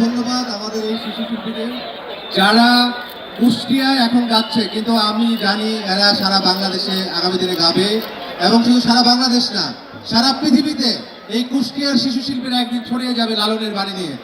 ধন্যবাদ আমাদের এই শিশু শিল্পীদের যারা কুষ্টিয়ায় এখন গাচ্ছে কিন্তু আমি জানি এরা সারা বাংলাদেশে আগামী দিনে গাবে। এবং শুধু সারা বাংলাদেশ না, সারা পৃথিবীতে এই কুষ্টিয়ার শিশু শিল্পীরা একদিন ছড়িয়ে যাবে লালনের বাড়ি নিয়ে।